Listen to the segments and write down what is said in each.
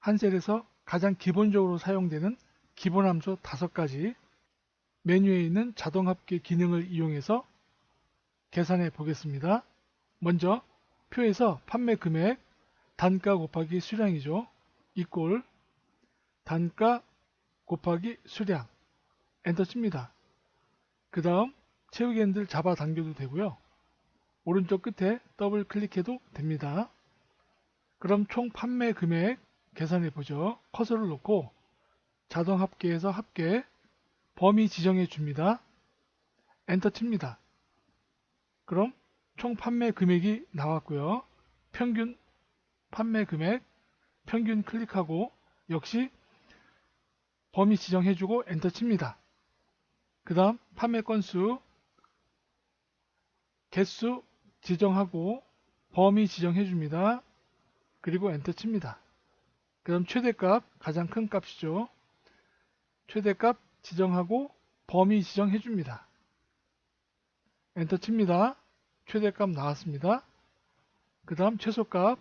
한셀에서 가장 기본적으로 사용되는 기본 함수 5가지 메뉴에 있는 자동 합계 기능을 이용해서 계산해 보겠습니다. 먼저 표에서 판매 금액 단가 곱하기 수량이죠. 이꼴 단가 곱하기 수량 엔터 칩니다. 그 다음 채우기 핸들 잡아 당겨도 되고요. 오른쪽 끝에 더블 클릭해도 됩니다. 그럼 총 판매 금액 계산해 보죠. 커서를 놓고 자동 합계에서 합계 범위 지정해 줍니다. 엔터 칩니다. 그럼 총 판매 금액이 나왔고요. 평균 판매 금액 평균 클릭하고 역시 범위 지정해주고 엔터 칩니다. 그 다음 판매 건수 개수 지정하고 범위 지정해줍니다. 그리고 엔터 칩니다. 그 다음 최대값 가장 큰 값이죠. 최대값 지정하고 범위 지정해 줍니다. 엔터 칩니다. 최대값 나왔습니다. 그 다음 최소값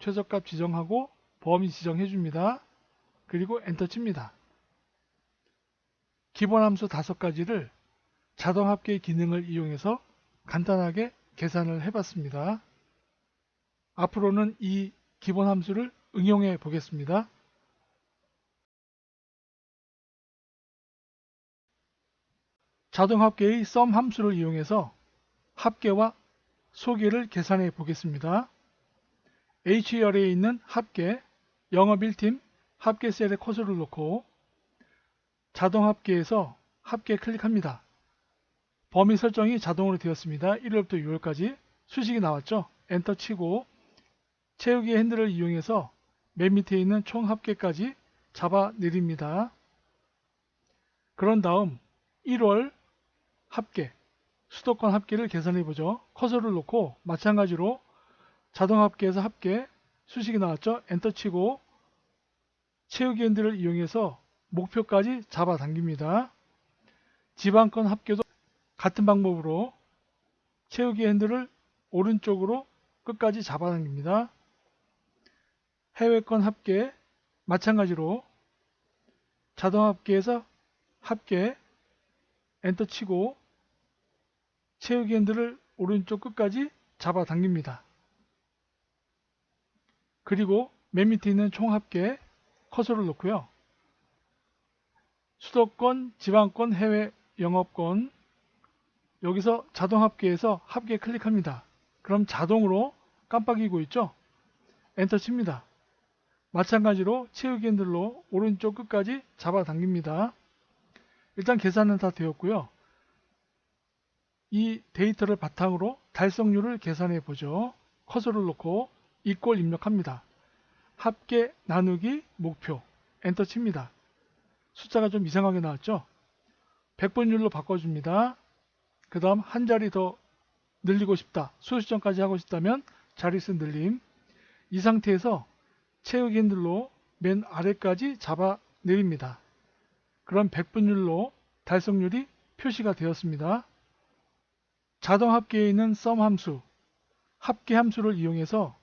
최소값 지정하고 범위 지정해 줍니다. 그리고 엔터 칩니다. 기본 함수 다섯 가지를 자동 합계 기능을 이용해서 간단하게 계산을 해봤습니다. 앞으로는 이 기본 함수를 응용해 보겠습니다. 자동 합계의 sum 함수를 이용해서 합계와 소개를 계산해 보겠습니다. HR에 있는 합계, 영어 빌팀 합계 셀에 커서를 놓고 자동 합계에서 합계 클릭합니다. 범위 설정이 자동으로 되었습니다. 1월부터 6월까지 수식이 나왔죠. 엔터 치고 채우기 핸들을 이용해서 맨 밑에 있는 총 합계까지 잡아 내립니다. 그런 다음 1월 합계, 수도권 합계를 계산해 보죠. 커서를 놓고 마찬가지로 자동 합계에서 합계, 수식이 나왔죠. 엔터 치고 채우기 핸들을 이용해서 목표까지 잡아 당깁니다. 지방권 합계도 같은 방법으로 채우기 핸들을 오른쪽으로 끝까지 잡아 당깁니다. 해외권 합계 마찬가지로 자동 합계에서 합계 엔터 치고 채우기 핸들을 오른쪽 끝까지 잡아 당깁니다. 그리고 맨 밑에 있는 총 합계 커서를 놓고요. 수도권, 지방권, 해외 영업권 여기서 자동 합계에서 합계 클릭합니다. 그럼 자동으로 깜빡이고 있죠? 엔터 칩니다. 마찬가지로 채우기 핸들로 오른쪽 끝까지 잡아 당깁니다. 일단 계산은 다 되었고요. 이 데이터를 바탕으로 달성률을 계산해 보죠. 커서를 놓고 이꼴 입력합니다. 합계 나누기 목표 엔터 칩니다. 숫자가 좀 이상하게 나왔죠? 100분율로 바꿔줍니다. 그 다음 한 자리 더 늘리고 싶다. 수수점까지 하고 싶다면 자릿수 늘림. 이 상태에서 핸들로 맨 아래까지 잡아 내립니다. 그럼 100분율로 달성률이 표시가 되었습니다. 자동 합계에 있는 sum 함수, 합계 함수를 이용해서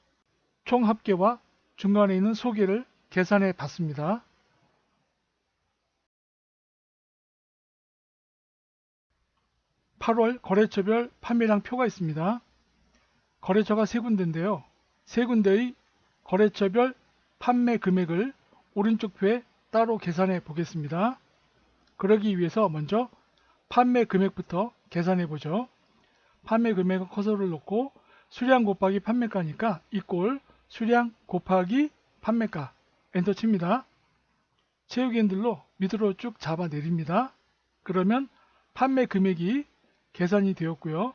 총 합계와 중간에 있는 소개를 계산해 봤습니다. (8월) 거래처별 판매량 표가 있습니다. 거래처가 세 군데인데요. 세 군데의 거래처별 판매 금액을 오른쪽 표에 따로 계산해 보겠습니다. 그러기 위해서 먼저 판매 금액부터 계산해 보죠. 판매 금액 커서를 놓고 수량 곱하기 판매가니까 이꼴 수량 곱하기 판매가 엔터 칩니다. 핸들로 밑으로 쭉 잡아 내립니다. 그러면 판매 금액이 계산이 되었고요.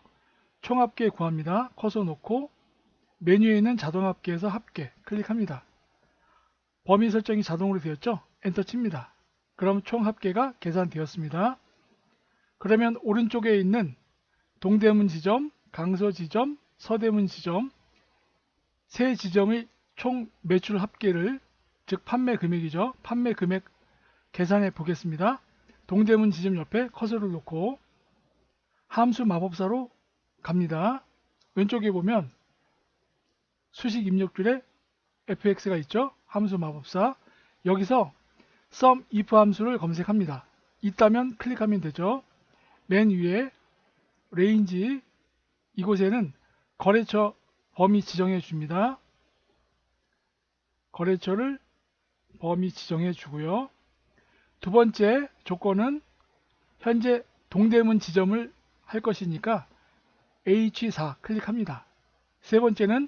총합계 구합니다. 커서 놓고 메뉴에 있는 자동 합계에서 합계 클릭합니다. 범위 설정이 자동으로 되었죠? 엔터 칩니다. 그럼 총 합계가 계산되었습니다. 그러면 오른쪽에 있는 동대문 지점, 강서 지점, 서대문 지점 세 지점의 총 매출 합계를 즉 판매 금액이죠. 판매 금액 계산해 보겠습니다. 동대문 지점 옆에 커서를 놓고 함수 마법사로 갑니다. 왼쪽에 보면 수식 입력줄에 fx가 있죠. 함수 마법사 여기서 sum if 함수를 검색합니다. 있다면 클릭하면 되죠. 맨 위에 range 이곳에는 거래처 범위 지정해 줍니다. 거래처를 범위 지정해 주고요. 두 번째 조건은 현재 동대문 지점을 할 것이니까 H4 클릭합니다. 세 번째는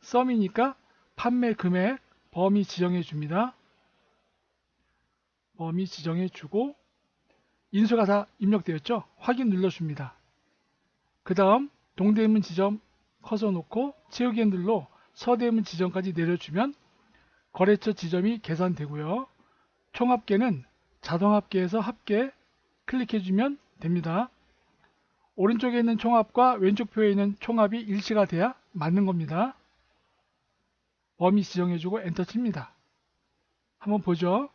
썸이니까 판매 금액 범위 지정해 줍니다. 범위 지정해 주고 인수가 다 입력되었죠? 확인 눌러줍니다. 그 다음 동대문 지점 커서 놓고 채우기 핸들로 서대문 지점까지 내려주면 거래처 지점이 계산되고요. 총합계는 자동합계에서 합계 클릭해주면 됩니다. 오른쪽에 있는 총합과 왼쪽 표에 있는 총합이 일치가 돼야 맞는 겁니다. 범위 지정해주고 엔터 칩니다. 한번 보죠.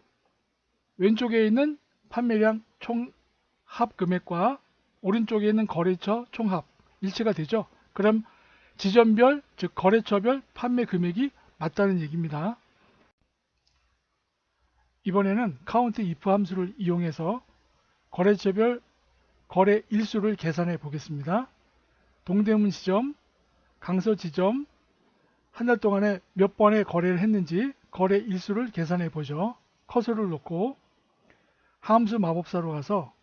왼쪽에 있는 판매량 총합 금액과 오른쪽에 있는 거래처 총합 일치가 되죠. 그럼 지점별 즉 거래처별 판매 금액이 맞다는 얘기입니다. 이번에는 카운트 if 함수를 이용해서 거래처별 거래 일수를 계산해 보겠습니다. 동대문 지점, 강서 지점, 한 달 동안에 몇 번의 거래를 했는지 거래 일수를 계산해 보죠. 커서를 놓고 함수 마법사로 가서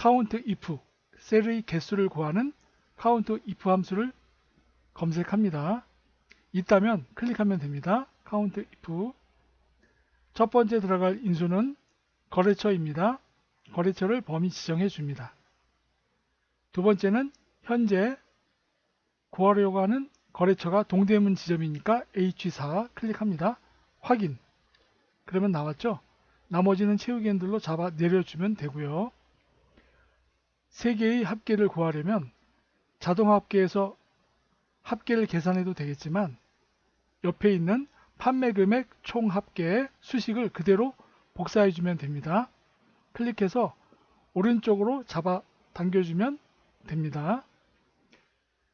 count if 셀의 개수를 구하는 count if 함수를 검색합니다. 있다면 클릭하면 됩니다. count if 첫 번째 들어갈 인수는 거래처입니다. 거래처를 범위 지정해 줍니다. 두 번째는 현재 구하려고 하는 거래처가 동대문 지점이니까 H4 클릭합니다. 확인. 그러면 나왔죠? 나머지는 채우기 핸들로 잡아 내려주면 되고요. 세 개의 합계를 구하려면 자동 합계에서 합계를 계산해도 되겠지만 옆에 있는 판매 금액 총 합계의 수식을 그대로 복사해 주면 됩니다. 클릭해서 오른쪽으로 잡아 당겨주면 됩니다.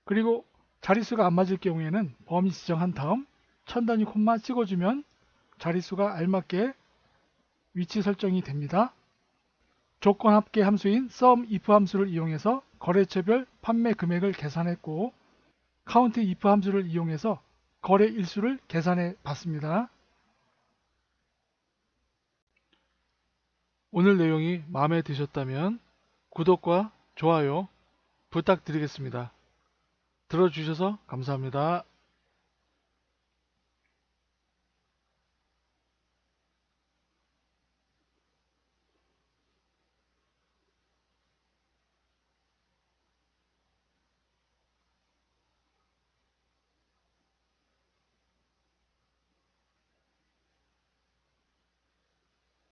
그리고 자릿수가 안 맞을 경우에는 범위 지정한 다음 천 단위 콤마 찍어주면 자릿수가 알맞게 위치 설정이 됩니다. 조건 합계 함수인 sum if 함수를 이용해서 거래처별 판매 금액을 계산했고 count if 함수를 이용해서 거래 일수를 계산해 봤습니다. 오늘 내용이 마음에 드셨다면 구독과 좋아요 부탁드리겠습니다. 들어주셔서 감사합니다.